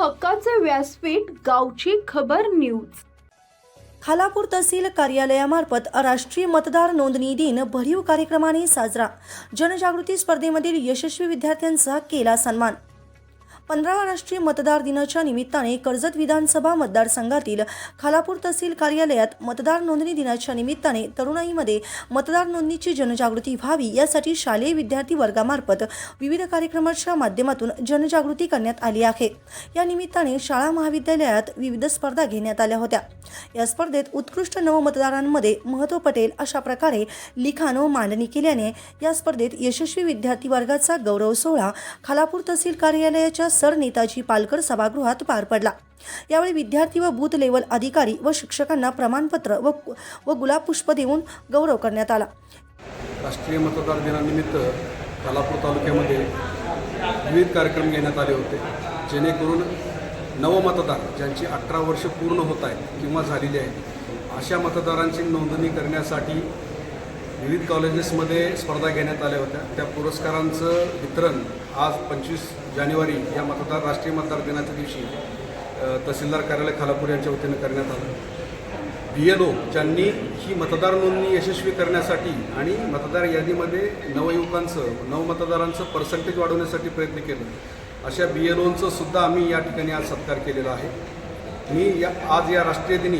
हक्काचे व्यासपीठ गावची खबर न्यूज. खालापूर तहसील कार्यालयामार्फत राष्ट्रीय मतदार नोंदणी दिन भरीव कार्यक्रमाने साजरा. जनजागृती स्पर्धेमधील यशस्वी विद्यार्थ्यांचा केला सन्मान. पंधरावा राष्ट्रीय मतदार दिनाच्या निमित्ताने कर्जत विधानसभा मतदारसंघातील खालापूर तहसील कार्यालयात मतदार नोंदणी दिनाच्या निमित्ताने तरुणाईमध्ये मतदार नोंदणीची जनजागृती व्हावी यासाठी शालेय विद्यार्थी वर्गामार्फत विविध कार्यक्रमाच्या माध्यमातून जनजागृती करण्यात आली आहे. या निमित्ताने शाळा महाविद्यालयात विविध स्पर्धा घेण्यात आल्या होत्या. या स्पर्धेत उत्कृष्ट नवमतदारांमध्ये महत्त्व पटेल अशा प्रकारे लिखाण व मांडणी केल्याने या स्पर्धेत यशस्वी विद्यार्थी वर्गाचा गौरव सोहळा खालापूर तहसील कार्यालयाच्या सर नेताजी पालकर सभागृहात पार पडला. यावेळी विद्यार्थी व बूथ लेवल अधिकारी व शिक्षकांना प्रमाणपत्र व व गुलाबपुष्प देऊन गौरव करण्यात आला. राष्ट्रीय मतदार दिनानिमित्त खालापूर तालुक्यामध्ये विविध कार्यक्रम घेण्यात आले होते. जेणेकरून नवमतदार ज्यांची अठरा वर्ष पूर्ण होत आहेत किंवा झालेली आहेत अशा मतदारांची नोंदणी करण्यासाठी विविध कॉलेजेसमध्ये स्पर्धा घेण्यात आल्या होत्या. त्या पुरस्कारांचं वितरण आज पंचवीस जानेवारी या मतदार राष्ट्रीय मतदार दिनाच्या दिवशी तहसीलदार कार्यालय खालापूर यांच्या वतीनं करण्यात आलं. बी एल ओ ज्यांनी ही मतदार नोंदणी यशस्वी करण्यासाठी आणि मतदार यादीमध्ये नवयुवकांचं नवमतदारांचं पर्सेंटेज वाढवण्यासाठी प्रयत्न केलं अशा बी एल ओंचं सुद्धा आम्ही या ठिकाणी आज सत्कार केलेला आहे. मी या आज या राष्ट्रीय दिनी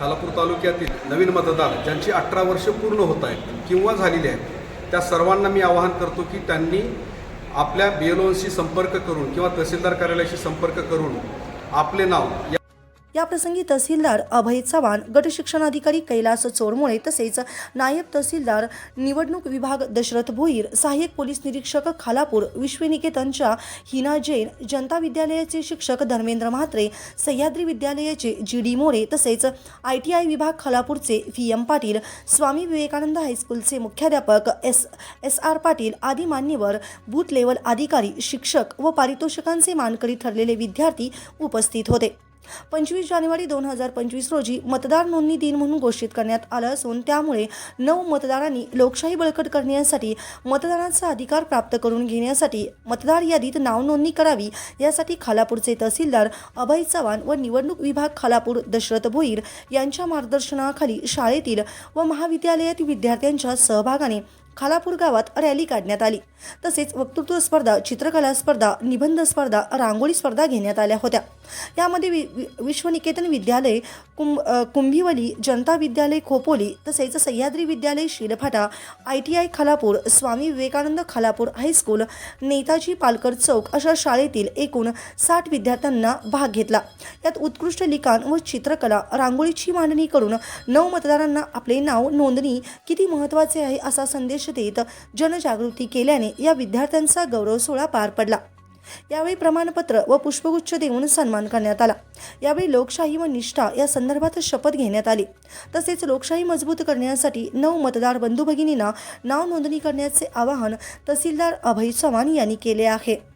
खालापूर तालुक्यातील नवीन मतदार ज्यांची अठरा वर्ष पूर्ण होत आहेत किंवा झालेली आहेत त्या सर्वांना मी आवाहन करतो की त्यांनी आपल्या बी एल ओशी संपर्क करून किंवा तहसीलदार कार्यालयाशी संपर्क करून आपले नाव या याप्रसंगी तहसीलदार अभय चव्हाण गट शिक्षणाधिकारी कैलास चोरमुळे तसेच नायब तहसीलदार निवडणूक विभाग दशरथ भोईर सहाय्यक पोलीस निरीक्षक खालापूर विश्वनिकेतनच्या हिना जैन जनता विद्यालयाचे शिक्षक धर्मेंद्र म्हात्रे सह्याद्री विद्यालयाचे जी डी मोरे तसेच आय टी आय विभाग खालापूरचे व्ही एम पाटील स्वामी विवेकानंद हायस्कूलचे मुख्याध्यापक एस एस आर पाटील आदी मान्यवर बूथ लेवल अधिकारी शिक्षक व पारितोषिकांचे मानकरी ठरलेले विद्यार्थी उपस्थित होते. पंचवीस जानेवारी दोन हजार पंचवीस रोजी मतदार नोंदणी दिन म्हणून घोषित करण्यात आलं असून त्यामुळे नऊ मतदारांनी लोकशाही बळकट करण्यासाठी मतदानाचा अधिकार प्राप्त करून घेण्यासाठी मतदार यादीत नाव नोंदणी करावी यासाठी खालापूरचे तहसीलदार अभय चव्हाण व निवडणूक विभाग खालापूर दशरथ भोईर यांच्या मार्गदर्शनाखाली शाळेतील व महाविद्यालयातील विद्यार्थ्यांच्या सहभागाने खालापूर गावात रॅली काढण्यात आली. तसेच वक्तृत्व स्पर्धा चित्रकला स्पर्धा निबंध स्पर्धा रांगोळी स्पर्धा घेण्यात आल्या होत्या. यामध्ये वि वि- विश्वनिकेतन विद्यालय कुंभ कुंभिवली जनता विद्यालय खोपोली तसेच Sahyadri Vidyalaya Shilphata I T I Khalapur Swami Vivekanand Khalapur high school Netaji Palkar Chowk अशा शाळेतील एकूण साठ विद्यार्थ्यांना भाग घेतला. यात उत्कृष्ट लिखाण व चित्रकला रांगोळीची मांडणी करून नऊ मतदारांना आपले नाव नोंदणी किती महत्त्वाचे आहे असा संदेश परिषदेत जनजागृती केल्याने या विद्यार्थ्यांचा गौरव सोहळा पार पडला. यावेळी प्रमाणपत्र व पुष्पगुच्छ देऊन सन्मान करण्यात आला. यावेळी लोकशाही व निष्ठा या संदर्भात शपथ घेण्यात आली. तसेच लोकशाही मजबूत करण्यासाठी नऊ मतदार बंधू भगिनींना नाव नोंदणी करण्याचे आवाहन तहसीलदार अभय चव्हाण यांनी केले आहे.